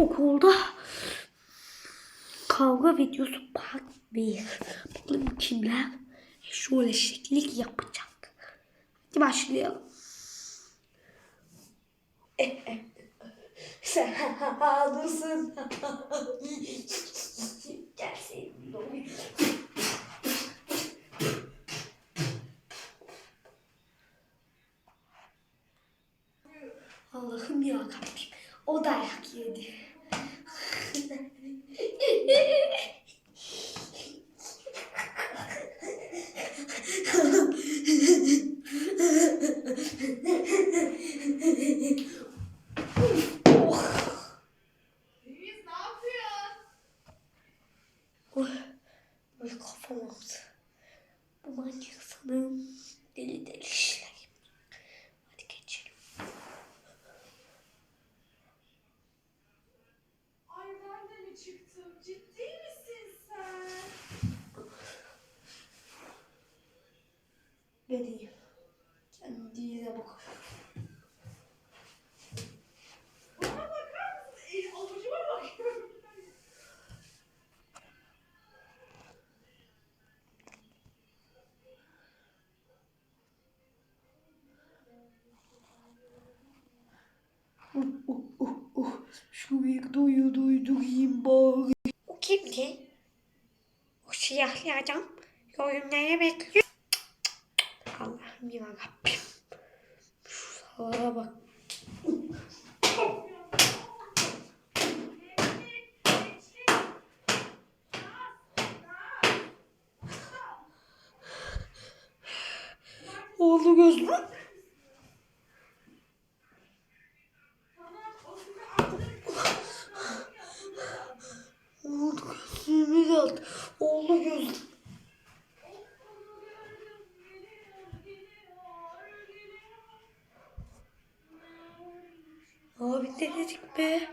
okulda kavga videosu part 1. Bakalım kimler şöyle şekillik yapacak. Hadi başlayalım. Sen dursun. Gel Allah'ım ya Rabbim. O dayak yedi. Oldu. Bu manyak sanırım deli deli işler. Hadi geçelim. Ay ben de mi çıktım? Ciddi misin sen? Ben iyiyim. Kendine bak. Uh, uh, uh, uh. Şu videoyu duydurayım bari. O kimdi? O siyahlı adam yorumlara bekliyor. Allah'ım ya Rabbim. Şu salağa bak. Oğlu gözlü. Tamam o sizi attım. Oğlu aldı. Oğlu gözlü. Abi ne be?